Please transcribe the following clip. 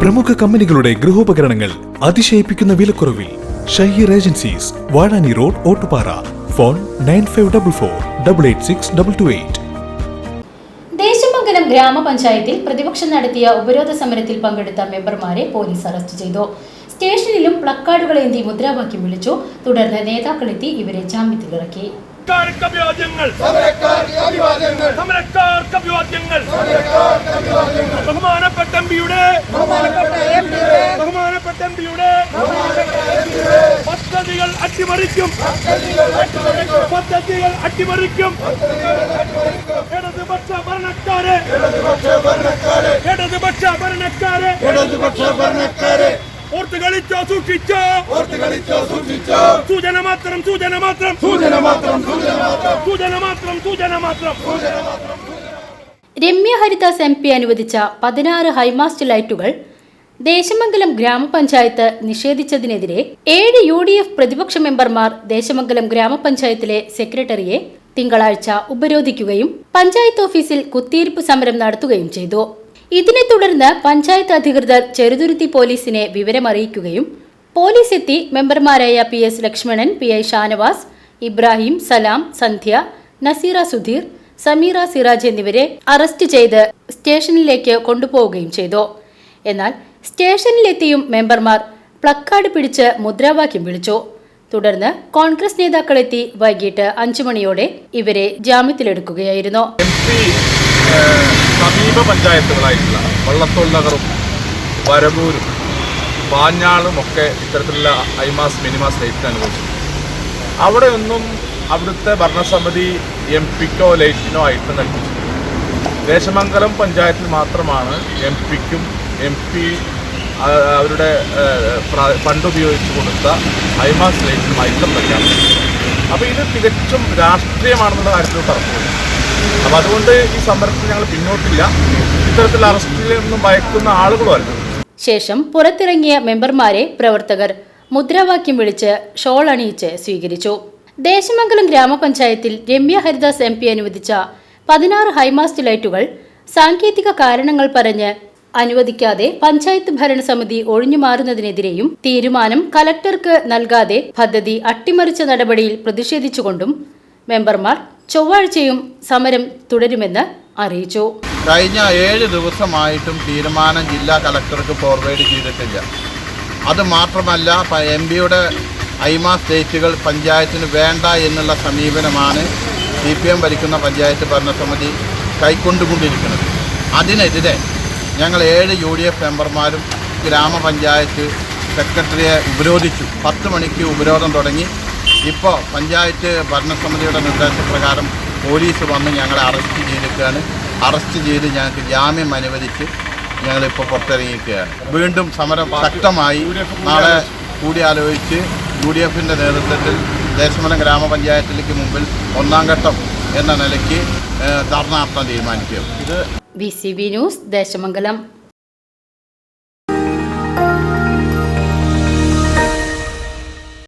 പ്രമുഖ കമ്പനികളുടെ ഗൃഹോപകരണങ്ങൾ അതിശയിപ്പിക്കുന്ന വിലക്കുറവിൽ Shaheer agencies Vazhani road Ottupara. Phone nine five double four double eight six double two eight. Desamangalam ഗ്രാമപഞ്ചായത്തിൽ പ്രതിപക്ഷം നടത്തിയ ഉപരോധ സമരത്തിൽ പങ്കെടുത്ത മെമ്പർമാരെ പോലീസ് അറസ്റ്റ് ചെയ്തു. സ്റ്റേഷനിലും പ്ലക്കാർഡുകളേന്തി മുദ്രാവാക്യം വിളിച്ചു. തുടർന്ന് നേതാക്കളെത്തി ഇവരെ ജാമ്യത്തിലിറക്കി സമരക്കാർക്ക് അഭിവാദ്യങ്ങൾ. സമരക്കാർക്ക് അഭിവാദ്യങ്ങൾ. ബഹുമാനപ്പെട്ട എംപിയുടെ ബഹുമാനപ്പെട്ട എംപിയുടെ പദ്ധതികൾ അട്ടിമറിക്കും. പദ്ധതികൾ അട്ടിമറിക്കും. ഇടതുപക്ഷ ഭരണക്കാരെ. ഇടതുപക്ഷ ഭരണക്കാരെ. ഓർത്ത് കളിച്ചോ സൂക്ഷിച്ചോ? സൂചന മാത്രം സൂചന മാത്രം. സൂചന മാത്രം സൂചന മാത്രം. സൂചന മാത്രം രമ്യ ഹരിദാസ് എം പി അനുവദിച്ച പതിനാറ് ഹൈമാസ്റ്റ് ലൈറ്റുകൾ ദേശമംഗലം ഗ്രാമപഞ്ചായത്ത് നിഷേധിച്ചതിനെതിരെ ഏഴ് യു ഡി എഫ് പ്രതിപക്ഷ മെമ്പർമാർ ദേശമംഗലം ഗ്രാമപഞ്ചായത്തിലെ സെക്രട്ടറിയെ തിങ്കളാഴ്ച ഉപരോധിക്കുകയും പഞ്ചായത്ത് ഓഫീസിൽ കുത്തിയിരിപ്പ് സമരം നടത്തുകയും ചെയ്തു. ഇതിനെ തുടർന്ന് പഞ്ചായത്ത് അധികൃതർ ചെറുതുരുത്തി പോലീസിനെ വിവരമറിയിക്കുകയും പോലീസ് എത്തി മെമ്പർമാരായ P S Lakshmanan P I Shanavas Ibrahim Salam Sandhya Naseera Sudheer Sameera Siraj എന്നിവരെ അറസ്റ്റ് ചെയ്ത് സ്റ്റേഷനിലേക്ക് കൊണ്ടുപോവുകയും ചെയ്തു. എന്നാൽ സ്റ്റേഷനിലെത്തിയും മെമ്പർമാർ പ്ലക്കാർഡ് പിടിച്ച് മുദ്രാവാക്യം വിളിച്ചു. തുടർന്ന് കോൺഗ്രസ് നേതാക്കളെത്തി വൈകിട്ട് അഞ്ചു മണിയോടെ ഇവരെ ജാമ്യത്തിലെടുക്കുകയായിരുന്നു. സമീപ പഞ്ചായത്തുകളായിട്ടുള്ള വള്ളത്തോൾ നഗറും വരവൂരും പാഞ്ഞാളും ഒക്കെ ഇത്തരത്തിലുള്ള ഐമാസ് മിനിമാസ് ലൈറ്റിന് അനുഭവിച്ചു അവിടെയൊന്നും അവിടുത്തെ ഭരണസമിതി എം പിക്കോ ലൈറ്റിനോ ആയിട്ട് നൽകി ദേശമംഗലം പഞ്ചായത്തിൽ മാത്രമാണ് എം പിക്കും എം പി അവരുടെ ഫണ്ട് ഉപയോഗിച്ച് കൊടുത്ത ഐമാസ് ലൈറ്റിനും പ്രഖ്യാപിച്ചു അപ്പോൾ ഇത് തികച്ചും രാഷ്ട്രീയമാണെന്നുള്ള കാര്യത്തിൽ പറഞ്ഞു അപ്പം അതുകൊണ്ട് ഈ സമരത്തിൽ ഞങ്ങൾ പിന്നോട്ടില്ല. ഇത്തരത്തിൽ അറസ്റ്റിലൊന്നും ഭയക്കുന്ന ആളുകളുമല്ല ശേഷം പുറത്തിറങ്ങിയ മെമ്പർമാരെ പ്രവർത്തകർ മുദ്രാവാക്യം വിളിച്ച് ഷോൾ അണിയിച്ച് സ്വീകരിച്ചു. ദേശമംഗലം ഗ്രാമപഞ്ചായത്തിൽ രമ്യ ഹരിദാസ് എം പി അനുവദിച്ച പതിനാറ് ഹൈമാസ്റ്റ് ലൈറ്റുകൾ സാങ്കേതിക കാരണങ്ങൾ പറഞ്ഞ് അനുവദിക്കാതെ പഞ്ചായത്ത് ഭരണസമിതി ഒഴിഞ്ഞുമാറുന്നതിനെതിരെയും തീരുമാനം കലക്ടർക്ക് നൽകാതെ പദ്ധതി അട്ടിമറിച്ച നടപടിയിൽ പ്രതിഷേധിച്ചുകൊണ്ടും മെമ്പർമാർ ചൊവ്വാഴ്ചയും സമരം തുടരുമെന്ന് അറിയിച്ചു. കഴിഞ്ഞ ഏഴ് ദിവസമായിട്ടും തീരുമാനം ജില്ലാ കലക്ടർക്ക് ഫോർവേഡ് ചെയ്തിട്ടില്ല. അത് മാത്രമല്ല എം പിയുടെ ഐമാ സ്റ്റേറ്റുകൾ പഞ്ചായത്തിന് വേണ്ട എന്നുള്ള സമീപനമാണ് സി പി എം ഭരിക്കുന്ന പഞ്ചായത്ത് ഭരണസമിതി കൈക്കൊണ്ടുകൊണ്ടിരിക്കുന്നത്. അതിനെതിരെ ഞങ്ങൾ ഏഴ് യു ഡി എഫ് മെമ്പർമാരും ഗ്രാമപഞ്ചായത്ത് സെക്രട്ടറിയെ ഉപരോധിച്ചു. പത്ത് മണിക്ക് ഉപരോധം തുടങ്ങി. ഇപ്പോൾ പഞ്ചായത്ത് ഭരണസമിതിയുടെ നിർദ്ദേശപ്രകാരം പോലീസ് വന്ന് ഞങ്ങളെ അറസ്റ്റ് ചെയ്തിരിക്കുകയാണ്. അറസ്റ്റ് ചെയ്ത് ഞങ്ങൾക്ക് ജാമ്യം അനുവദിച്ച് ഞങ്ങളിപ്പോൾ പുറത്തിറങ്ങിയിരിക്കുകയാണ്. വീണ്ടും സമരം ശക്തമായി. നാളെ കൂടിയാലോചിച്ച് യു ഡി എഫിന്റെ നേതൃത്വത്തിൽ ദേശമലം ഗ്രാമപഞ്ചായത്തിലേക്ക് മുമ്പിൽ ഒന്നാം ഘട്ടം എന്ന നിലയ്ക്ക് ധർണാർത്ഥം തീരുമാനിക്കും ഇത് B C B news Desamangalam.